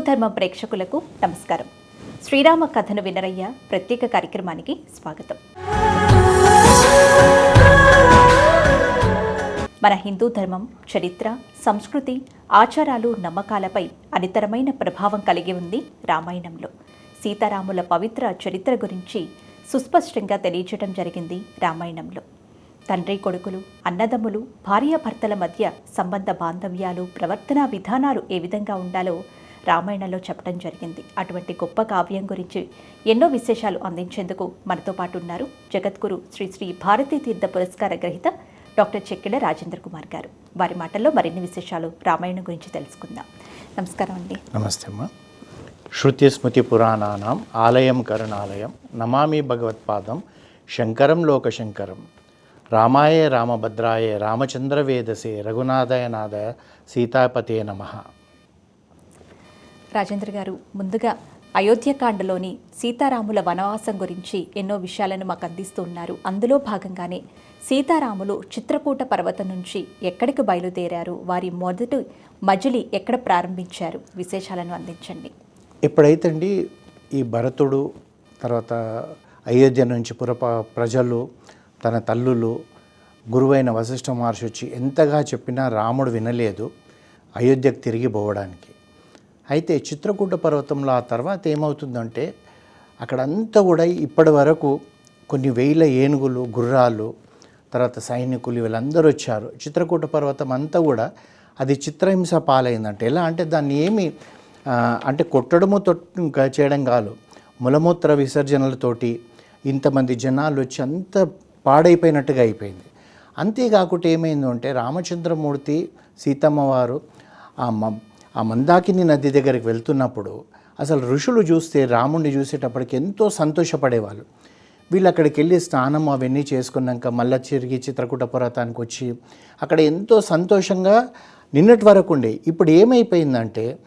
ధర్మం ప్రేక్షకులకు నమస్కారం. శ్రీరామ కథను వినరయ్య ప్రత్యేక కార్యక్రమానికి స్వాగతం. మన హిందూ ధర్మం చరిత్ర సంస్కృతి ఆచారాలు నమ్మకాలపై అనితరమైన ప్రభావం కలిగి ఉంది రామాయణంలో. సీతారాముల పవిత్ర చరిత్ర గురించి సుస్పష్టంగా తెలియజేయడం జరిగింది రామాయణంలో. తండ్రి కొడుకులు అన్నదమ్ములు భార్యాభర్తల మధ్య సంబంధ బాంధవ్యాలు ప్రవర్తనా విధానాలు ఏ విధంగా ఉండాలో రామాయణంలో చెప్పడం జరిగింది. అటువంటి గొప్ప కావ్యం గురించి ఎన్నో విశేషాలు అందించేందుకు మనతో పాటు ఉన్నారు జగద్గురు శ్రీ శ్రీ భారతీ తీర్థ పురస్కార గ్రహీత డాక్టర్ చెక్కిళ్ళ రాజేంద్ర కుమార్ గారు. వారి మాటల్లో మరిన్ని విశేషాలు రామాయణం గురించి తెలుసుకుందాం. నమస్కారం అండి. నమస్తే అమ్మ. శృతిస్మృతిపురాణానాం ఆలయం కరుణాలయం నమామి భగవత్పాదం శంకరం లోకశంకరం రామాయ రామభద్రాయ రామచంద్రవేదసే రఘునాథయ నాథ సీతాపతే నమ. రాజేంద్ర గారు ముందుగా అయోధ్యకాండలోని సీతారాముల వనవాసం గురించి ఎన్నో విషయాలను మాకు అందిస్తూ ఉన్నారు. అందులో భాగంగానే సీతారాములు చిత్రకూట పర్వతం నుంచి ఎక్కడికి బయలుదేరారు? వారి మొదటి మజిలి ఎక్కడ ప్రారంభించారు? విశేషాలను అందించండి. ఎప్పుడైతే అండి ఈ భరతుడు తర్వాత అయోధ్య నుంచి పురప ప్రజలు తన తల్లులు గురువైన వశిష్ఠ మహర్షి వచ్చి ఎంతగా చెప్పినా రాముడు వినలేదు అయోధ్యకు తిరిగి పోవడానికి. అయితే చిత్రకూట పర్వతంలో ఆ తర్వాత ఏమవుతుందంటే అక్కడంతా కూడా ఇప్పటి వరకు కొన్ని వేల ఏనుగులు గుర్రాలు తర్వాత సైనికులు వీళ్ళందరూ వచ్చారు. చిత్రకూట పర్వతం అంతా కూడా అది చిత్రహింస పాలైందంటే. ఎలా అంటే దాన్ని ఏమి అంటే కొట్టడము తొట్టు చేయడం కాదు. ములమూత్ర విసర్జనలతోటి ఇంతమంది జనాలు వచ్చి అంత పాడైపోయినట్టుగా అయిపోయింది. అంతేకాకుండా ఏమైంది అంటే రామచంద్రమూర్తి సీతమ్మవారు ఆ ఆ మందాకిని నది దగ్గరికి వెళ్తున్నప్పుడు అసలు ఋషులు చూస్తే రాముడిని చూసేటప్పటికి ఎంతో సంతోషపడేవాళ్ళు. వీళ్ళు అక్కడికి వెళ్ళి స్నానం అవన్నీ చేసుకున్నాక మళ్ళీ తిరిగి చిత్రకూట పర్వతానికి వచ్చి అక్కడ ఎంతో సంతోషంగా నిన్నటి వరకు ఉండే. ఇప్పుడు ఏమైపోయిందంటే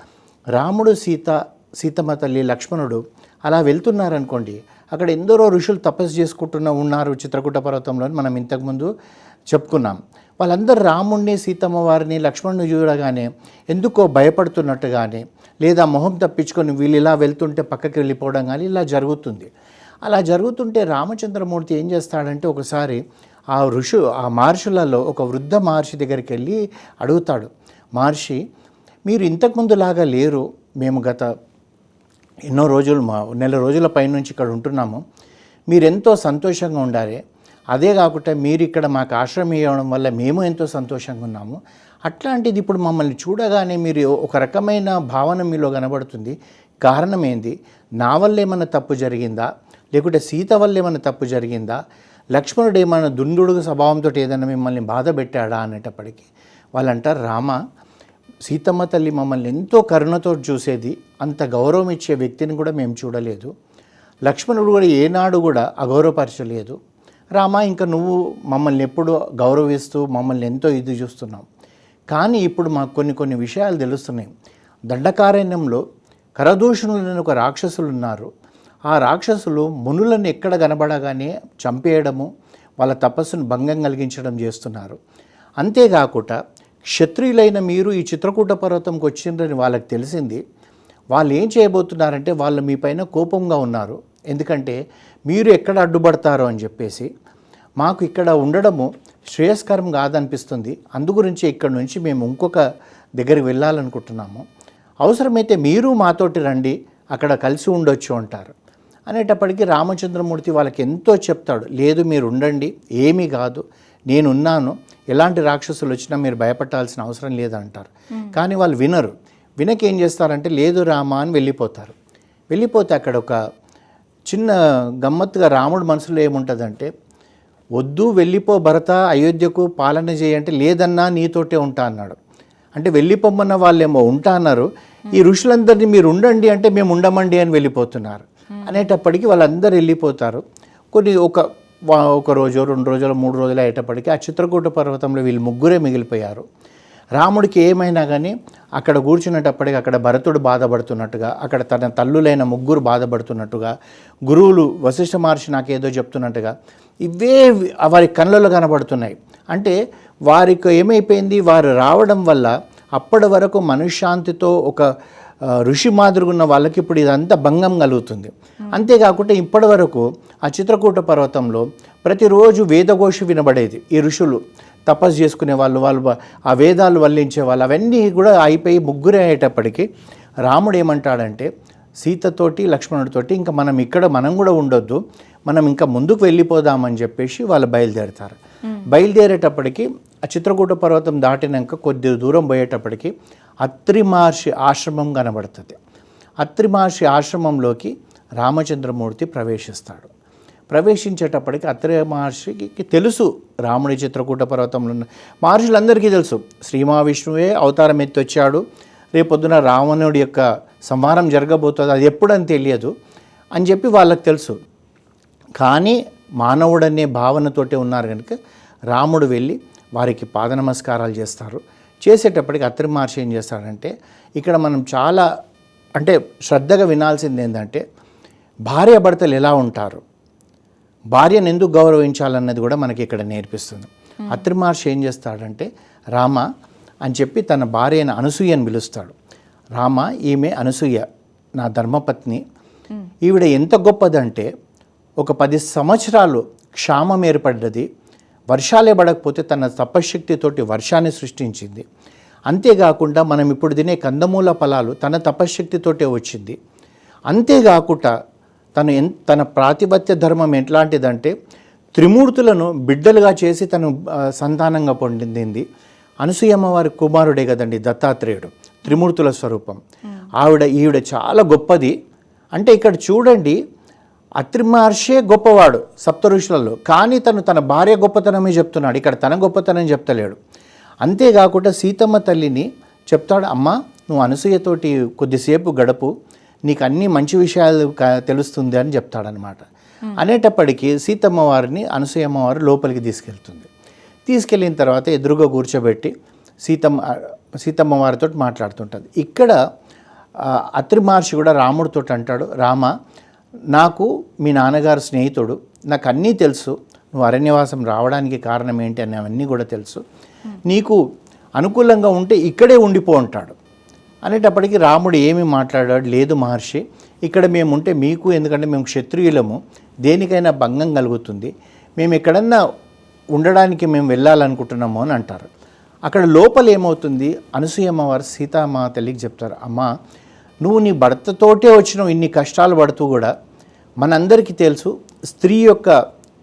రాముడు సీత సీతమ్మ తల్లి లక్ష్మణుడు అలా వెళ్తున్నారనుకోండి అక్కడ ఎందరో ఋషులు తపస్సు చేసుకుంటున్న ఉన్నారు చిత్రకూట పర్వతంలో మనం ఇంతకుముందు చెప్పుకున్నాం. వాళ్ళందరూ రాముణ్ణి సీతమ్మ వారిని లక్ష్మణుని చూడగానే ఎందుకో భయపడుతున్నట్టుగానే లేదా మొహం తప్పించుకొని వీళ్ళు ఇలా వెళ్తుంటే పక్కకి వెళ్ళిపోవడం కానీ ఇలా జరుగుతుంది. అలా జరుగుతుంటే రామచంద్రమూర్తి ఏం చేస్తాడంటే ఒకసారి ఆ ఋషు ఆ మహర్షులలో ఒక వృద్ధ మహర్షి దగ్గరికి వెళ్ళి అడుగుతాడు మహర్షి మీరు ఇంతకుముందులాగా లేరు. మేము గత ఎన్నో రోజులు మా నెల రోజుల పైనుంచి ఇక్కడ ఉంటున్నాము. మీరెంతో సంతోషంగా ఉండాలి అదే కాకుండా మీరు ఇక్కడ మాకు ఆశ్రమం ఇవ్వడం వల్ల మేము ఎంతో సంతోషంగా ఉన్నాము. అట్లాంటిది ఇప్పుడు మమ్మల్ని చూడగానే మీరు ఒక రకమైన భావన మీలో కనబడుతుంది. కారణం ఏంది? నా వల్ల ఏమైనా తప్పు జరిగిందా? లేకుంటే సీత వల్ల ఏమైనా తప్పు జరిగిందా? లక్ష్మణుడు ఏమైనా దుందుడుగు స్వభావంతో ఏదైనా మిమ్మల్ని బాధ పెట్టాడా అనేటప్పటికీ వాళ్ళంటారు రామ సీతమ్మ తల్లి మమ్మల్ని ఎంతో కరుణతో చూసేది అంత గౌరవం ఇచ్చే వ్యక్తిని కూడా మేము చూడలేదు. లక్ష్మణుడు కూడా ఏనాడు కూడా అగౌరవపరచలేదు. రామా ఇంకా నువ్వు మమ్మల్ని ఎప్పుడు గౌరవిస్తూ మమ్మల్ని ఎంతో ఇది చూస్తున్నావు. కానీ ఇప్పుడు మాకు కొన్ని కొన్ని విషయాలు తెలుస్తున్నాయి. దండకారణ్యంలో కరదూషణులని ఒక రాక్షసులు ఉన్నారు. ఆ రాక్షసులు మునులను ఎక్కడ కనబడగానే చంపేయడము వాళ్ళ తపస్సును భంగం కలిగించడం చేస్తున్నారు. అంతేకాకుండా క్షత్రియులైన మీరు ఈ చిత్రకూట పర్వతంకి వచ్చిందని వాళ్ళకి తెలిసింది. వాళ్ళు ఏం చేయబోతున్నారంటే వాళ్ళు మీ పైన కోపంగా ఉన్నారు. ఎందుకంటే మీరు ఎక్కడ అడ్డుపడతారో అని చెప్పేసి మాకు ఇక్కడ ఉండడము శ్రేయస్కరం కాదనిపిస్తుంది. అందుగురించి ఇక్కడ నుంచి మేము ఇంకొక దగ్గరికి వెళ్ళాలనుకుంటున్నాము. అవసరమైతే మీరు మాతోటి రండి అక్కడ కలిసి ఉండొచ్చు అంటారు. అనేటప్పటికీ రామచంద్రమూర్తి వాళ్ళకి ఎంతో చెప్తాడు లేదు మీరు ఉండండి ఏమీ కాదు నేనున్నాను ఎలాంటి రాక్షసులు వచ్చినా మీరు భయపడాల్సిన అవసరం లేదంటారు. కానీ వాళ్ళు వినరు. వినక ఏం చేస్తారంటే లేదు రామా అని వెళ్ళిపోతారు. వెళ్ళిపోతే అక్కడ ఒక చిన్న గమ్మత్తుగా రాముడు మనసులో ఏముంటుందంటే వద్దు వెళ్ళిపో భరత అయోధ్యకు పాలన చేయంటే లేదన్నా నీతోటే ఉంటా అన్నాడు. అంటే వెళ్ళిపోమన్న వాళ్ళేమో ఉంటా అన్నారు. ఈ ఋషులందరినీ మీరు ఉండండి అంటే మేము ఉండమండి అని వెళ్ళిపోతున్నారు. అనేటప్పటికీ వాళ్ళందరూ వెళ్ళిపోతారు. కొన్ని ఒక ఒక రోజు రెండు రోజులు మూడు రోజులు అయ్యేటప్పటికీ ఆ చిత్రకూట పర్వతంలో వీళ్ళు ముగ్గురే మిగిలిపోయారు. రాముడికి ఏమైనా కానీ అక్కడ కూర్చునేటప్పటికి అక్కడ భరతుడు బాధపడుతున్నట్టుగా అక్కడ తన తల్లులైన ముగ్గురు బాధపడుతున్నట్టుగా గురువులు వశిష్ఠ మహర్షి నాకేదో చెప్తున్నట్టుగా ఇవే వారి కళ్ళలో కనబడుతున్నాయి. అంటే వారికి ఏమైపోయింది? వారు రావడం వల్ల అప్పటి వరకు మనశ్శాంతితో ఒక ఋషి మాదిరిగా ఉన్న వాళ్ళకి ఇప్పుడు ఇదంతా భంగం కలుగుతుంది. అంతేకాకుండా ఇప్పటి వరకు ఆ చిత్రకూట పర్వతంలో ప్రతిరోజు వేదఘోష వినబడేది ఈ ఋషులు. తపస్సు చేసుకునే వాళ్ళు వాళ్ళు ఆ వేదాలు వల్లించే వాళ్ళు అవన్నీ కూడా అయిపోయి ముగ్గురే అయ్యేటప్పటికి రాముడు ఏమంటాడంటే సీతతోటి లక్ష్మణుడితోటి ఇంకా మనం ఇక్కడ మనం కూడా ఉండొద్దు మనం ఇంకా ముందుకు వెళ్ళిపోదామని చెప్పేసి వాళ్ళు బయలుదేరతారు. బయలుదేరేటప్పటికి ఆ చిత్రకూట పర్వతం దాటినాక కొద్ది దూరం పోయేటప్పటికి అత్రి మహర్షి ఆశ్రమం కనబడుతుంది. అత్రి మహర్షి ఆశ్రమంలోకి రామచంద్రమూర్తి ప్రవేశిస్తాడు. ప్రవేశించేటప్పటికి అత్రేయ మహర్షికి తెలుసు రాముడి చిత్రకూట పర్వతంలో ఉన్న మహర్షులందరికీ తెలుసు. శ్రీ మహావిష్ణువే అవతారం ఎత్తి వచ్చాడు రేపొద్దున రావణుడి యొక్క సంహారం జరగబోతుంది. అది ఎప్పుడని తెలియదు అని చెప్పి వాళ్ళకి తెలుసు. కానీ మానవుడనే భావనతోటే ఉన్నారు కనుక రాముడు వెళ్ళి వారికి పాద నమస్కారాలు చేస్తారు. చేసేటప్పటికి అత్రి మహర్షి ఏం చేస్తాడంటే ఇక్కడ మనం చాలా అంటే శ్రద్ధగా వినాల్సింది ఏంటంటే భార్య భర్తలు ఎలా ఉంటారు? భార్యను ఎందుకు గౌరవించాలన్నది కూడా మనకి ఇక్కడ నేర్పిస్తుంది. అత్రి మహర్షి ఏం చేస్తాడంటే రామ అని చెప్పి తన భార్య అయిన అనసూయని పిలుస్తాడు. రామ ఈమె అనసూయ నా ధర్మపత్ని. ఈవిడ ఎంత గొప్పదంటే ఒక పది సంవత్సరాలు క్షామం ఏర్పడ్డది. వర్షాలే పడకపోతే తన తపశ్శక్తితోటి వర్షాన్ని సృష్టించింది. అంతేకాకుండా మనం ఇప్పుడు తినే కందమూల ఫలాలు తన తపశ్శక్తితోటే వచ్చింది. అంతేకాకుండా తను ఎన్ తన ప్రాతిపత్య ధర్మం ఎట్లాంటిదంటే త్రిమూర్తులను బిడ్డలుగా చేసి తను సంతానంగా పొందింది. అనసూయమ్మ వారి కుమారుడే కదండి దత్తాత్రేయుడు త్రిమూర్తుల స్వరూపం. ఆవిడ ఈవిడ చాలా గొప్పది. అంటే ఇక్కడ చూడండి అత్రి మహర్షే గొప్పవాడు సప్త ఋషులలో కానీ తను తన భార్య గొప్పతనమే చెప్తున్నాడు. ఇక్కడ తన గొప్పతనం చెప్తలేడు. అంతేకాకుండా సీతమ్మ తల్లిని చెప్తాడు అమ్మ నువ్వు అనసూయతోటి కొద్దిసేపు గడుపు నీకు అన్ని మంచి విషయాలు తెలుస్తుంది అని చెప్తాడనమాట అనేటప్పటికీ సీతమ్మ వారిని అనసూయమ్మ వారు లోపలికి తీసుకెళ్తుంది. తీసుకెళ్ళిన తర్వాత ఎదురుగా కూర్చోబెట్టి సీతమ్మ సీతమ్మ వారితో మాట్లాడుతుంటుంది. ఇక్కడ అత్రిమహర్షి అత్రి మహర్షి కూడా రాముడితో అంటాడు రామ నాకు మీ నాన్నగారు స్నేహితుడు నాకు అన్నీ తెలుసు. నువ్వు అరణ్యవాసం రావడానికి కారణం ఏంటి అని అవన్నీ కూడా తెలుసు. నీకు అనుకూలంగా ఉంటే ఇక్కడే ఉండిపో అంటాడు. అనేటప్పటికీ రాముడు ఏమి మాట్లాడాడు? లేదు మహర్షి ఇక్కడ మేము ఉంటే మీకు ఎందుకంటే మేము క్షత్రియులము దేనికైనా భంగం కలుగుతుంది. మేము ఎక్కడన్నా ఉండడానికి మేము వెళ్ళాలనుకుంటున్నాము అని అంటారు. అక్కడ లోపల ఏమవుతుంది? అనసూయమ్మ వారు సీతామా తల్లికి చెప్తారు అమ్మ నువ్వు నీ భర్తతోటే వచ్చినావు ఇన్ని కష్టాలు పడుతూ కూడా. మనందరికీ తెలుసు స్త్రీ యొక్క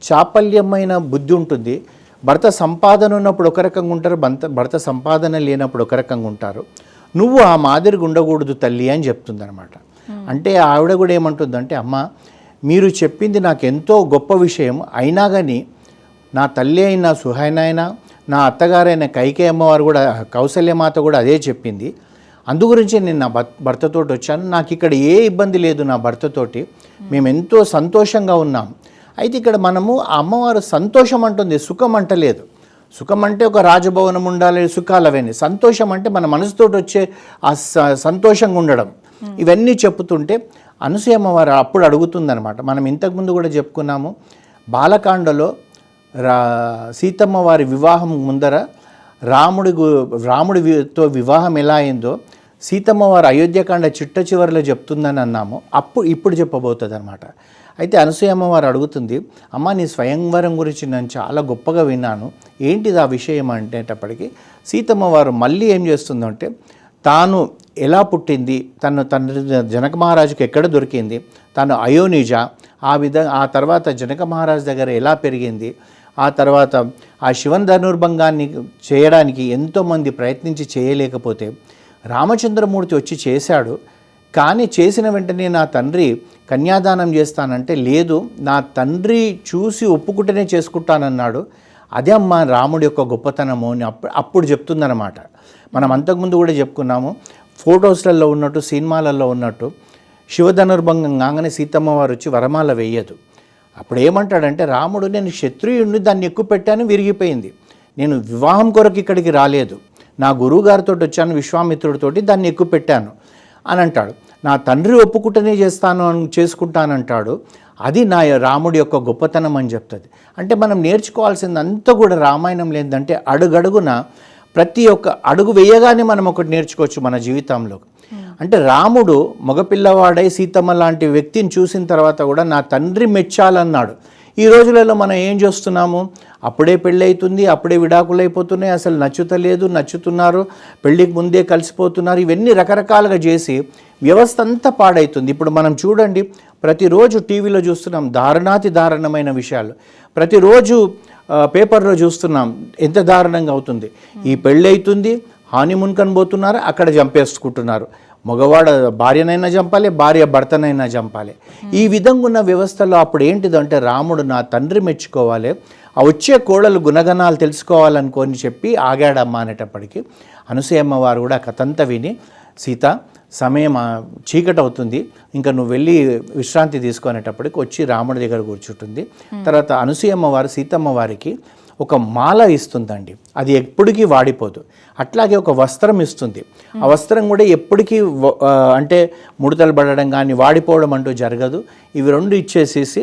చాపల్యమైన బుద్ధి ఉంటుంది. భర్త సంపాదన ఉన్నప్పుడు ఒక రకంగా ఉంటారు భర్త భర్త సంపాదన లేనప్పుడు ఒక రకంగా ఉంటారు. నువ్వు ఆ మాదిరిగా ఉండకూడదు తల్లి అని చెప్తుందనమాట అంటే ఆవిడ కూడా ఏమంటుందంటే అమ్మ మీరు చెప్పింది నాకు ఎంతో గొప్ప విషయం. అయినా కానీ నా తల్లి అయిన సుహైనాయన నా అత్తగారైన కైకే అమ్మవారు కూడా కౌసల్యమాత కూడా అదే చెప్పింది. అందు గురించి నేను నా భర్త భర్తతోటి వచ్చాను. నాకు ఇక్కడ ఏ ఇబ్బంది లేదు నా భర్తతోటి. మేము ఎంతో సంతోషంగా ఉన్నాం. అయితే ఇక్కడ మనము ఆ అమ్మవారు సంతోషం అంటుంది సుఖం అంటలేదు. సుఖం అంటే ఒక రాజభవనం ఉండాలి సుఖాలు అవన్నీ సంతోషం అంటే మన మనసుతోటి వచ్చే ఆ స- సంతోషంగా ఉండడం. ఇవన్నీ చెప్తుంటే అనసూయమ్మ వారు అప్పుడు అడుగుతుందనమాట మనం ఇంతకుముందు కూడా చెప్పుకున్నాము బాలకాండలో రా సీతమ్మ వారి వివాహం ముందర రాముడి రాముడితో వివాహం ఎలా అయిందో సీతమ్మ వారు అయోధ్యకాండ చిట్ట చివరిలో చెప్తుందని అన్నాము. అప్పుడు ఇప్పుడు చెప్పబోతుంది అనమాట అయితే అనసూయమ్మ వారు అడుగుతుంది అమ్మ నీ స్వయంవరం గురించి నేను చాలా గొప్పగా విన్నాను. ఏంటిది ఆ విషయం? అంటేటప్పటికీ సీతమ్మ వారు మళ్ళీ ఏం చేస్తుందంటే తాను ఎలా పుట్టింది? తను తండ్రి జనక మహారాజుకి ఎక్కడ దొరికింది? తను అయోనిజ ఆ విధంగా ఆ తర్వాత జనక మహారాజు దగ్గర ఎలా పెరిగింది? ఆ తర్వాత ఆ శివన్ ధనుర్భంగాన్ని చేయడానికి ఎంతోమంది ప్రయత్నించి చేయలేకపోతే రామచంద్రమూర్తి వచ్చి చేశాడు. కానీ చేసిన వెంటనే నా తండ్రి కన్యాదానం చేస్తానంటే లేదు నా తండ్రి చూసి ఒప్పుకుంటేనే చేసుకుంటానన్నాడు. అదే అమ్మ రాముడి యొక్క గొప్పతనము అని అప్పుడు అప్పుడు చెప్తుందన్నమాట. మనం అంతకుముందు కూడా చెప్పుకున్నాము ఫొటోస్లలో ఉన్నట్టు సినిమాలలో ఉన్నట్టు శివధనుర్భంగం కాగానే సీతమ్మ వారు వచ్చి వరమాల వేయదు. అప్పుడు ఏమంటాడంటే రాముడు నేను క్షత్రియుడిని దాన్ని ఎక్కువ పెట్టాను విరిగిపోయింది. నేను వివాహం కొరకు ఇక్కడికి రాలేదు. నా గురువుగారితో వచ్చాను విశ్వామిత్రుడితోటి దాన్ని ఎక్కువ పెట్టాను. అని అంటాడు నా తండ్రి ఒప్పుకుంటేనే చేస్తాను అని చేసుకుంటానంటాడు. అది నా రాముడి యొక్క గొప్పతనం అని చెప్తుంది. అంటే మనం నేర్చుకోవాల్సింది అంతా కూడా రామాయణం లేదంటే అడుగడుగున ప్రతి ఒక్క అడుగు వేయగానే మనం ఒకటి నేర్చుకోవచ్చు మన జీవితంలో. అంటే రాముడు మగపిల్లవాడై సీతమ్మ లాంటి వ్యక్తిని చూసిన తర్వాత కూడా నా తండ్రి మెచ్చాలన్నాడు. ఈ రోజులలో మనం ఏం చేస్తున్నాము? అప్పుడే పెళ్ళి అవుతుంది అప్పుడే విడాకులు అయిపోతున్నాయి అసలు నచ్చుతలేదు నచ్చుతున్నారు పెళ్ళికి ముందే కలిసిపోతున్నారు ఇవన్నీ రకరకాలుగా చేసి వ్యవస్థ అంతా పాడవుతుంది ఇప్పుడు మనం చూడండి ప్రతిరోజు టీవీలో చూస్తున్నాం దారుణాతి దారుణమైన విషయాలు. ప్రతిరోజు పేపర్లో చూస్తున్నాం ఎంత దారుణంగా అవుతుంది. ఈ పెళ్ళి అవుతుంది హానిమూన్ కని పోతున్నారు అక్కడ చంపేసుకుంటున్నారు. మగవాడు భార్యనైనా చంపాలి భార్య భర్తనైనా చంపాలి. ఈ విధంగా ఉన్న వ్యవస్థలో అప్పుడు ఏంటిదంటే రాముడు నా తండ్రి మెచ్చుకోవాలి ఆ వచ్చే కోడలు గుణగణాలు తెలుసుకోవాలనుకొని చెప్పి ఆగాడమ్మ అనేటప్పటికీ అనసూయమ్మ వారు కూడా కథంతా విని సీత సమయం చీకటి అవుతుంది ఇంకా నువ్వు వెళ్ళి విశ్రాంతి తీసుకునేటప్పటికి వచ్చి రాముడి దగ్గర కూర్చుంటుంది. తర్వాత అనసూయమ్మ వారు సీతమ్మ వారికి ఒక మాల ఇస్తుందండి. అది ఎప్పటికీ వాడిపోదు. అట్లాగే ఒక వస్త్రం ఇస్తుంది. ఆ వస్త్రం కూడా ఎప్పటికీ అంటే ముడతలు పడడం కానీ వాడిపోవడం అంటూ జరగదు. ఇవి రెండు ఇచ్చేసేసి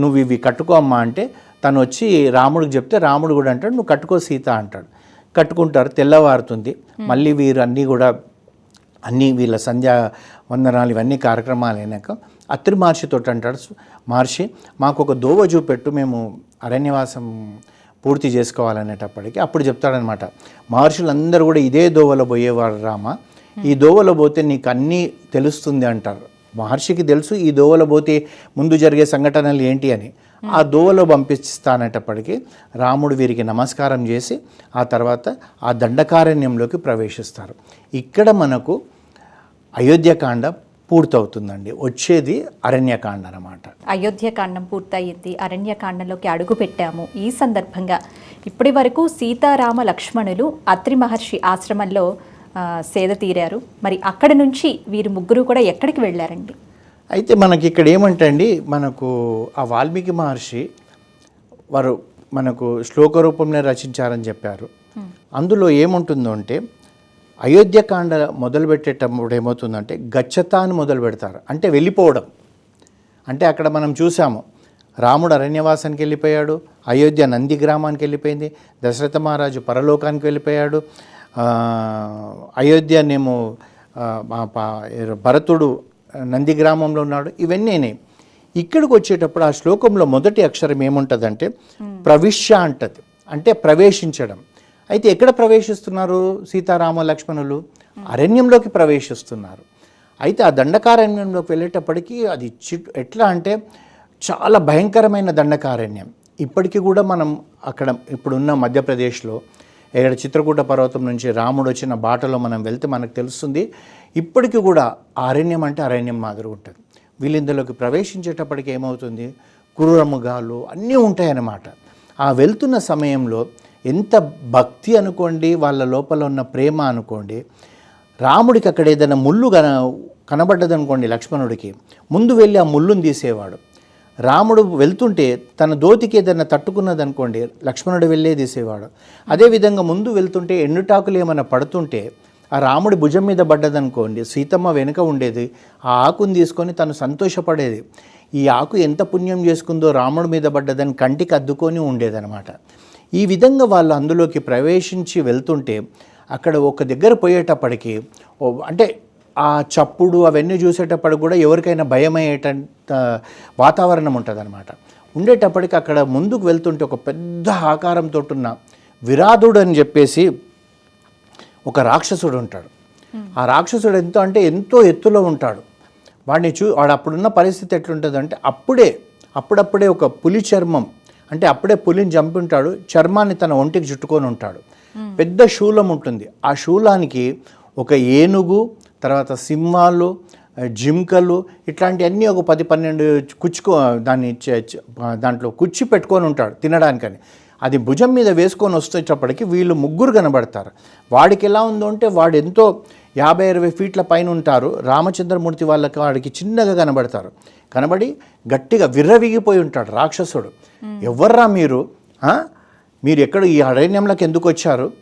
నువ్వు ఇవి కట్టుకో అమ్మా అంటే తను వచ్చి రాముడికి చెప్తే రాముడు కూడా అంటాడు నువ్వు కట్టుకో సీత అంటాడు. కట్టుకుంటారు తెల్లవారుతుంది. మళ్ళీ వీరు అన్నీ కూడా అన్నీ వీళ్ళ సంధ్యా వందనాలు ఇవన్నీ కార్యక్రమాలు అయినాక అత్రి మహర్షితో అంటాడు. మహర్షి మాకు ఒక దోవ చూపెట్టు మేము అరణ్యవాసం పూర్తి చేసుకోవాలనేటప్పటికి అప్పుడు చెప్తాడనమాట మహర్షులందరూ కూడా ఇదే దోవలో పోయేవారు రామ. ఈ దోవలో పోతే నీకు అన్నీ తెలుస్తుంది అంటారు. మహర్షికి తెలుసు ఈ దోవలో పోతే ముందు జరిగే సంఘటనలు ఏంటి అని. ఆ దోవలో పంపిస్తానేటప్పటికీ రాముడు వీరికి నమస్కారం చేసి ఆ తర్వాత ఆ దండకారణ్యంలోకి ప్రవేశిస్తారు. ఇక్కడ మనకు అయోధ్యకాండ పూర్తవుతుందండి. వచ్చేది అరణ్యకాండ అన్నమాట. అయోధ్యకాండం పూర్తయింది. అరణ్యకాండంలోకి అడుగు పెట్టాము. ఈ సందర్భంగా ఇప్పటి వరకు సీతారామ లక్ష్మణులు అత్రి మహర్షి ఆశ్రమంలో సేద తీరారు. మరి అక్కడి నుంచి వీరు ముగ్గురు కూడా ఎక్కడికి వెళ్ళారండి? అయితే మనకి ఇక్కడ ఏమంటే అండి మనకు ఆ వాల్మీకి మహర్షి వారు మనకు శ్లోక రూపంలో రచించారని చెప్పారు. అందులో ఏముంటుందో అంటే అయోధ్యకాండ మొదలు పెట్టేటప్పుడు ఏమవుతుందంటే గచ్చత అని మొదలు పెడతారు అంటే వెళ్ళిపోవడం. అంటే అక్కడ మనం చూసాము రాముడు అరణ్యవాసానికి వెళ్ళిపోయాడు అయోధ్య నంది గ్రామానికి వెళ్ళిపోయింది దశరథ మహారాజు పరలోకానికి వెళ్ళిపోయాడు అయోధ్యనేమో భరతుడు నంది గ్రామంలో ఉన్నాడు ఇవన్నీ అయినాయి. ఇక్కడికి వచ్చేటప్పుడు ఆ శ్లోకంలో మొదటి అక్షరం ఏముంటుందంటే ప్రవిశ్య అంటది. అంటే ప్రవేశించడం. అయితే ఎక్కడ ప్రవేశిస్తున్నారు సీతారామ లక్ష్మణులు? అరణ్యంలోకి ప్రవేశిస్తున్నారు. అయితే ఆ దండకారణ్యంలోకి వెళ్ళేటప్పటికీ అది చి ఎట్లా అంటే చాలా భయంకరమైన దండకారణ్యం. ఇప్పటికీ కూడా మనం అక్కడ ఇప్పుడున్న మధ్యప్రదేశ్లో ఇక్కడ చిత్రకూట పర్వతం నుంచి రాముడు వచ్చిన బాటలో మనం వెళ్తే మనకు తెలుస్తుంది ఇప్పటికీ కూడా అరణ్యం అంటే అరణ్యం మాదిరి ఉంటుంది. వీళ్ళు ఇందులోకి ప్రవేశించేటప్పటికి ఏమవుతుంది? క్రూరముగాలు అన్నీ ఉంటాయన్నమాట. ఆ వెళ్తున్న సమయంలో ఎంత భక్తి అనుకోండి వాళ్ళ లోపల ఉన్న ప్రేమ అనుకోండి రాముడికి అక్కడ ఏదైనా ముళ్ళు కన కనబడ్డదనుకోండి లక్ష్మణుడికి ముందు వెళ్ళి ఆ ముళ్ళును తీసేవాడు. రాముడు వెళ్తుంటే తన దోతికి ఏదైనా తట్టుకున్నదనుకోండి లక్ష్మణుడు వెళ్ళే తీసేవాడు. అదేవిధంగా ముందు వెళ్తుంటే ఎండుటాకులు ఏమైనా పడుతుంటే ఆ రాముడి భుజం మీద పడ్డదనుకోండి సీతమ్మ వెనుక ఉండేది ఆ ఆకును తీసుకొని తను సంతోషపడేది. ఈ ఆకు ఎంత పుణ్యం చేసుకుందో రాముడి మీద పడ్డదని కంటికి అద్దుకొని ఉండేదనమాట ఈ విధంగా వాళ్ళు అందులోకి ప్రవేశించి వెళ్తుంటే అక్కడ ఒక దగ్గర పోయేటప్పటికి అంటే ఆ చప్పుడు అవన్నీ చూసేటప్పటికి కూడా ఎవరికైనా భయమయ్యేటంత వాతావరణం ఉంటుంది ఉండేటప్పటికి అక్కడ ముందుకు వెళ్తుంటే ఒక పెద్ద ఆకారంతో ఉన్న విరాధుడు అని చెప్పేసి ఒక రాక్షసుడు ఉంటాడు. ఆ రాక్షసుడు ఎంతో అంటే ఎంతో ఎత్తులో ఉంటాడు. వాడిని చూ వాడు అప్పుడున్న పరిస్థితి ఎట్లుంటుంది అంటే అప్పుడే అప్పుడప్పుడే ఒక పులి చర్మం అంటే అప్పుడే పులిని చంపి ఉంటాడు చర్మాన్ని తన ఒంటికి చుట్టుకొని ఉంటాడు. పెద్ద శూలం ఉంటుంది. ఆ శూలానికి ఒక ఏనుగు తర్వాత సింహాలు జింకలు ఇట్లాంటివన్నీ ఒక పది పన్నెండు కుచ్చుకో దాన్ని దాంట్లో కుచ్చి పెట్టుకొని ఉంటాడు తినడానికని. అది భుజం మీద వేసుకొని వచ్చేటప్పటికి వీళ్ళు ముగ్గురు కనబడతారు. వాడికి ఎలా ఉందో అంటే వాడు ఎంతో యాభై అరవై ఫీట్ల పైన ఉంటారు. రామచంద్రమూర్తి వాళ్ళకి వాడికి చిన్నగా కనబడతారు. కనబడి గట్టిగా విర్రవిగిపోయి ఉంటాడు రాక్షసుడు. ఎవర్రా మీరు? మీరు ఎక్కడ ఈ అరణ్యంలోకి ఎందుకు వచ్చారు?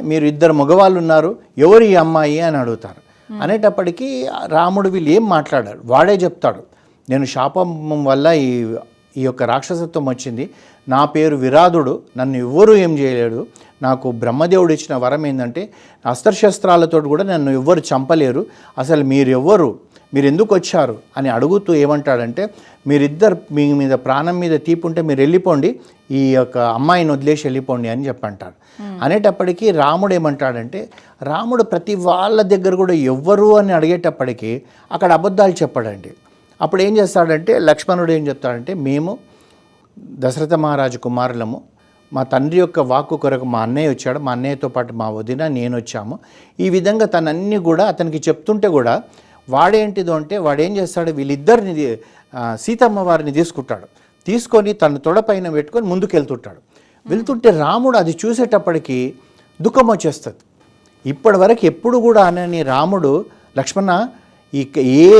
మీరు ఇద్దరు మగవాళ్ళు ఉన్నారు. ఎవరు ఈ అమ్మాయి అని అడుగుతారు. అనేటప్పటికీ రాముడు వీళ్ళు ఏం మాట్లాడారు? వాడే చెప్తాడు. నేను శాపం వల్ల ఈ ఈ యొక్క రాక్షసత్వం వచ్చింది. నా పేరు విరాధుడు నన్ను ఎవ్వరూ ఏం చేయలేడు. నాకు బ్రహ్మదేవుడు ఇచ్చిన వరం ఏంటంటే అస్త్రశస్త్రాలతో కూడా నన్ను ఎవ్వరు చంపలేరు. అసలు మీరు ఎవ్వరు మీరు ఎందుకు వచ్చారు? అని అడుగుతూ ఏమంటాడంటే మీరిద్దరు మీ మీద ప్రాణం మీద తీపి ఉంటే మీరు వెళ్ళిపోండి ఈ యొక్క అమ్మాయిని వదిలేసి వెళ్ళిపోండి అని చెప్పంటారు అనేటప్పటికీ రాముడు ఏమంటాడంటే రాముడు ప్రతి వాళ్ళ దగ్గర కూడా ఎవ్వరు అని అడిగేటప్పటికీ అక్కడ అబద్ధాలు చెప్పాడండి. అప్పుడు ఏం చేస్తాడంటే లక్ష్మణుడు ఏం చెప్తాడంటే మేము దశరథ మహారాజు కుమారులము. మా తండ్రి యొక్క వాక్కు కొరకు మా అన్నయ్య వచ్చాడు. మా అన్నయ్యతో పాటు మా వదిన నేను వచ్చాము. ఈ విధంగా తనన్నీ కూడా అతనికి చెప్తుంటే కూడా వాడేంటిదో అంటే వాడేం చేస్తాడు? వీళ్ళిద్దరిని సీతమ్మ వారిని తీసుకుంటాడు. తీసుకొని తన తొడపైన పెట్టుకొని ముందుకు వెళ్తుంటాడు వెళ్తుంటే రాముడు అది చూసేటప్పటికి దుఃఖం వచ్చేస్తుంది. ఇప్పటి వరకు ఎప్పుడు కూడా అనని రాముడు లక్ష్మణ ఈ ఏ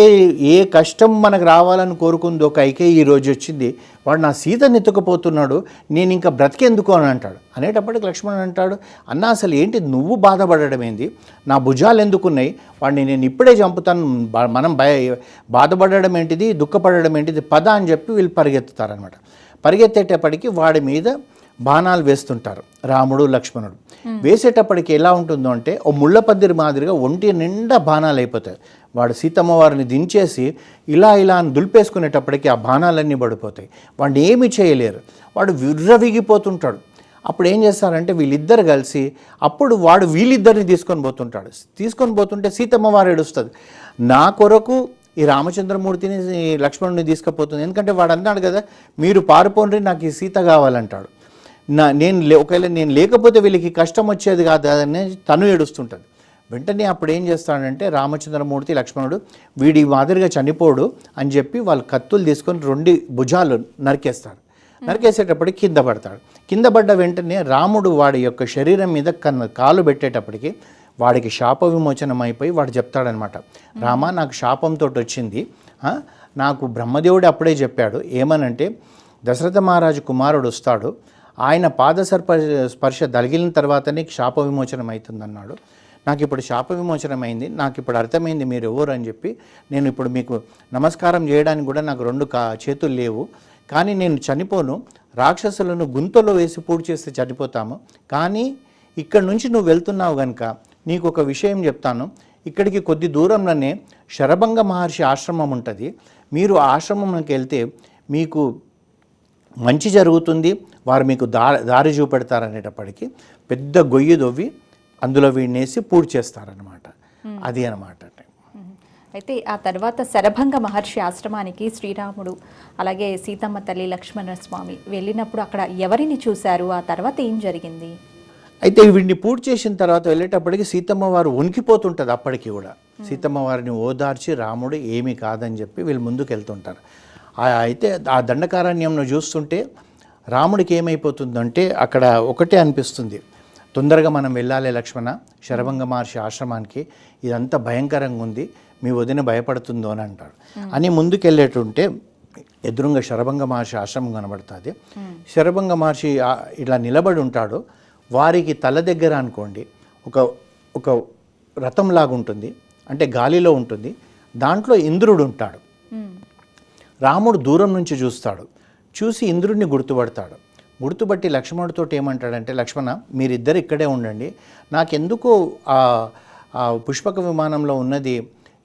ఏ కష్టం మనకు రావాలని కోరుకుందో కైకే ఈ రోజు వచ్చింది వాడు నా సీతని ఎత్తుకుపోతున్నాడు నేను ఇంకా బ్రతికెందుకు అని అంటాడు. అనేటప్పటికి లక్ష్మణుడు అంటాడు అన్న అసలు ఏంటి నువ్వు బాధపడడం ఏంది? నా భుజాలు ఎందుకున్నాయి? వాడిని నేను ఇప్పుడే చంపుతాను మనం భయ బాధపడడం ఏంటిది? దుఃఖపడడం ఏంటిది? పద అని చెప్పి వీళ్ళు పరిగెత్తుతారనమాట పరిగెత్తేటప్పటికి వాడి మీద బాణాలు వేస్తుంటారు రాముడు లక్ష్మణుడు. వేసేటప్పటికి ఎలా ఉంటుందో అంటే ఓ ముళ్ళ పందిరి మాదిరిగా ఒంటి నిండా బాణాలు అయిపోతాయి. వాడు సీతమ్మ వారిని దించేసి ఇలా ఇలా అని దులిపేసుకునేటప్పటికి ఆ బాణాలన్నీ పడిపోతాయి. వాడిని ఏమీ చేయలేరు. వాడు విర్రవిగిపోతుంటాడు అప్పుడు ఏం చేస్తారంటే వీళ్ళిద్దరు కలిసి అప్పుడు వాడు వీళ్ళిద్దరిని తీసుకొని పోతుంటాడు. తీసుకొని పోతుంటే సీతమ్మ వారు ఏడుస్తుంది. నా కొరకు ఈ రామచంద్రమూర్తిని లక్ష్మణుని తీసుకుపోతుంది. ఎందుకంటే వాడు అన్నాడు కదా మీరు పారిపోండి నాకు ఈ సీత కావాలంటాడు. నా నేను లే ఒకవేళ నేను లేకపోతే వీళ్ళకి కష్టం వచ్చేది కాదు అని తను ఏడుస్తుంటుంది. వెంటనే అప్పుడు ఏం చేస్తాడంటే రామచంద్రమూర్తి లక్ష్మణుడు వీడి మాదిరిగా చనిపోడు అని చెప్పి వాళ్ళు కత్తులు తీసుకొని రెండు భుజాలు నరికేస్తాడు. నరికేసేటప్పటికి కింద పడతాడు. కింద పడ్డ వెంటనే రాముడు వాడి యొక్క శరీరం మీద కన్న కాలు పెట్టేటప్పటికి వాడికి శాప విమోచనం అయిపోయి వాడు చెప్తాడనమాట. రామ నాకు శాపంతో వచ్చింది. నాకు బ్రహ్మదేవుడు అప్పుడే చెప్పాడు. ఏమనంటే దశరథ మహారాజు కుమారుడు వస్తాడు. ఆయన పాద సర్ప స్పర్శ తగిలిన తర్వాతనే శాప విమోచనం అవుతుందన్నాడు నాకు ఇప్పుడు శాప విమోచనమైంది నాకు ఇప్పుడు అర్థమైంది మీరు ఎవరు అని చెప్పి నేను ఇప్పుడు మీకు నమస్కారం చేయడానికి కూడా నాకు రెండు కా చేతులు లేవు. కానీ నేను చనిపోను రాక్షసులను గుంతలో వేసి పూడి చేస్తే చనిపోతాము. కానీ ఇక్కడ నుంచి నువ్వు వెళ్తున్నావు కనుక నీకు ఒక విషయం చెప్తాను. ఇక్కడికి కొద్ది దూరంలోనే శరభంగ మహర్షి ఆశ్రమం ఉంటుంది. మీరు ఆశ్రమంలోకి వెళ్తే మీకు మంచి జరుగుతుంది. వారు మీకు దారి దారి చూపెడతారనేటప్పటికీ పెద్ద గొయ్యి దొవ్వి అందులో వీడినేసి పూడి చేస్తారనమాట అది అనమాట. అయితే ఆ తర్వాత శరభంగ మహర్షి ఆశ్రమానికి శ్రీరాముడు అలాగే సీతమ్మ తల్లి లక్ష్మణ స్వామి వెళ్ళినప్పుడు అక్కడ ఎవరిని చూశారు? ఆ తర్వాత ఏం జరిగింది? అయితే వీడిని పూర్తి చేసిన తర్వాత వెళ్ళేటప్పటికి సీతమ్మ వారు వణికిపోతుంటుంది అప్పటికి కూడా. సీతమ్మ వారిని ఓదార్చి రాముడు ఏమీ కాదని చెప్పి వీళ్ళు ముందుకు వెళ్తుంటారు. అయితే ఆ దండకారణ్యంలో చూస్తుంటే రాముడికి ఏమైపోతుందంటే అక్కడ ఒకటే అనిపిస్తుంది. తొందరగా మనం వెళ్ళాలి లక్ష్మణ శరభంగ మహర్షి ఆశ్రమానికి. ఇదంతా భయంకరంగా ఉంది. మీ వదిన భయపడుతుందో అని అంటాడు. అని ముందుకెళ్ళేటుంటే ఎదురుగా శరభంగ మహర్షి ఆశ్రమం కనబడుతుంది. శరభంగ మహర్షి ఇలా నిలబడి ఉంటాడు. వారికి తల దగ్గర అనుకోండి ఒక ఒక రథంలాగా ఉంటుంది. అంటే గాలిలో ఉంటుంది. దాంట్లో ఇంద్రుడు ఉంటాడు. మ్మ్. రాముడు దూరం నుంచి చూస్తాడు. చూసి ఇంద్రుడిని గుర్తుపడతాడు. గుర్తుపట్టి లక్ష్మణుడితో ఏమంటాడంటే లక్ష్మణ మీరిద్దరు ఇక్కడే ఉండండి. నాకెందుకో ఆ ఆ పుష్పక విమానంలో ఉన్నది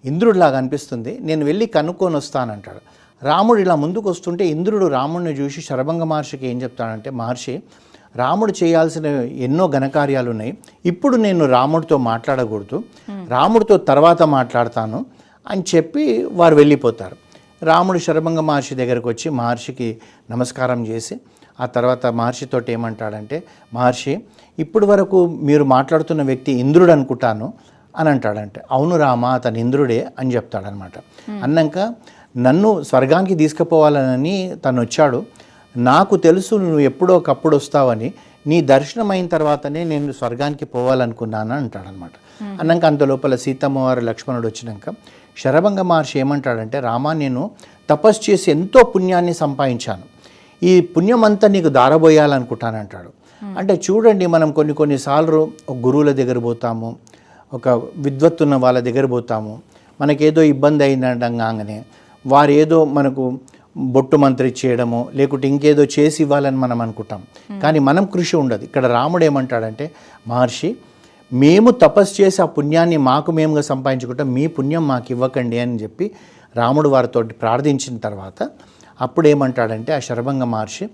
ఇంద్రుడిలాగా అనిపిస్తుంది. నేను వెళ్ళి కనుక్కొని వస్తానంటాడు. రాముడు ఇలా ముందుకు వస్తుంటే ఇంద్రుడు రాముడిని చూసి శరభంగ మహర్షికి ఏం చెప్తాడంటే మహర్షి రాముడు చేయాల్సిన ఎన్నో ఘనకార్యాలు ఉన్నాయి ఇప్పుడు నేను రాముడితో మాట్లాడకూడదు. రాముడితో తర్వాత మాట్లాడతాను అని చెప్పి వారు వెళ్ళిపోతారు. రాముడు శరభంగ మహర్షి దగ్గరకు వచ్చి మహర్షికి నమస్కారం చేసి ఆ తర్వాత మహర్షితో ఏమంటాడంటే మహర్షి ఇప్పుడు వరకు మీరు మాట్లాడుతున్న వ్యక్తి ఇంద్రుడు అనుకుంటాను అని అంటాడంటే. అవును రామ అతను ఇంద్రుడే అని చెప్తాడనమాట. అన్నాక నన్ను స్వర్గానికి తీసుకుపోవాలని తను వచ్చాడు. నాకు తెలుసు నువ్వు ఎప్పుడో ఒకప్పుడు వస్తావని. నీ దర్శనం అయిన తర్వాతనే నేను స్వర్గానికి పోవాలనుకున్నాను అంటాడనమాట. అన్నాక అంత లోపల సీతమ్మ వారు లక్ష్మణుడు వచ్చినాక శరభంగ మహర్షి ఏమంటాడంటే రామా నేను తపస్సు చేసి ఎంతో పుణ్యాన్ని సంపాదించాను. ఈ పుణ్యం అంతా నీకు దారబోయాలనుకుంటానంటాడు. అంటే చూడండి మనం కొన్ని కొన్నిసార్లు ఒక గురువుల దగ్గర పోతాము ఒక విద్వత్తున్న వాళ్ళ దగ్గర పోతాము. మనకేదో ఇబ్బంది అయిందండగానే వారు ఏదో మనకు బొట్టు మంత్రి చేయడమో లేకుంటే ఇంకేదో చేసి ఇవ్వాలని మనం అనుకుంటాం. కానీ మనం కృషి ఉండదు. ఇక్కడ రాముడు ఏమంటాడంటే మహర్షి మేము తపస్సు చేసి ఆ పుణ్యాన్ని మాకు మేముగా సంపాదించుకుంటాం మీ పుణ్యం మాకు ఇవ్వకండి అని చెప్పి రాముడు వారితో ప్రార్థించిన తర్వాత అప్పుడు ఏమంటాడంటే ఆ శరభంగ మహర్షి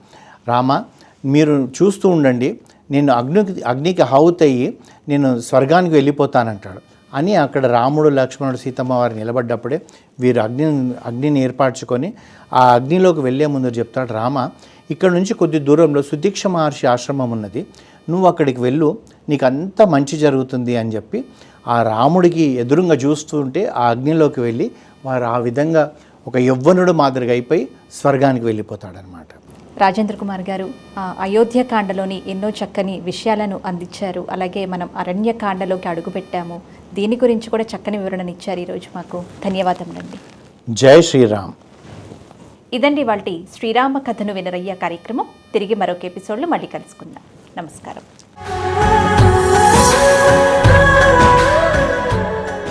రామ మీరు చూస్తూ ఉండండి నేను అగ్నికి అగ్నికి హౌతయ్యి నేను స్వర్గానికి వెళ్ళిపోతానంటాడు. అని అక్కడ రాముడు లక్ష్మణుడు సీతమ్మ వారు నిలబడ్డప్పుడే వీరు అగ్ని అగ్నిని ఏర్పరచుకొని ఆ అగ్నిలోకి వెళ్ళే ముందు చెప్తాడు రామ ఇక్కడ నుంచి కొద్ది దూరంలో సుదీక్ష మహర్షి ఆశ్రమం ఉన్నది. నువ్వు అక్కడికి వెళ్ళు నీకు అంత మంచి జరుగుతుంది అని చెప్పి ఆ రాముడికి ఎదురుగా చూస్తూ ఉంటే ఆ అగ్నిలోకి వెళ్ళి వారు ఆ విధంగా ఒక యవ్వనుడు మాదిరిగా అయిపోయి స్వర్గానికి వెళ్ళిపోతాడనమాట. రాజేంద్ర కుమార్ గారు అయోధ్యకాండలోని ఎన్నో చక్కని విషయాలను అందించారు. అలాగే మనం అరణ్యకాండలోకి అడుగుపెట్టాము. దీని గురించి కూడా చక్కని వివరణనిచ్చారు ఈరోజు మాకు. ధన్యవాదములండి. జై శ్రీరామ్. ఇదండి వాళ్ళ శ్రీరామ కథను వినరయ్య కార్యక్రమం. తిరిగి మరొక ఎపిసోడ్లో మళ్ళీ కలుసుకుందాం. నమస్కారం.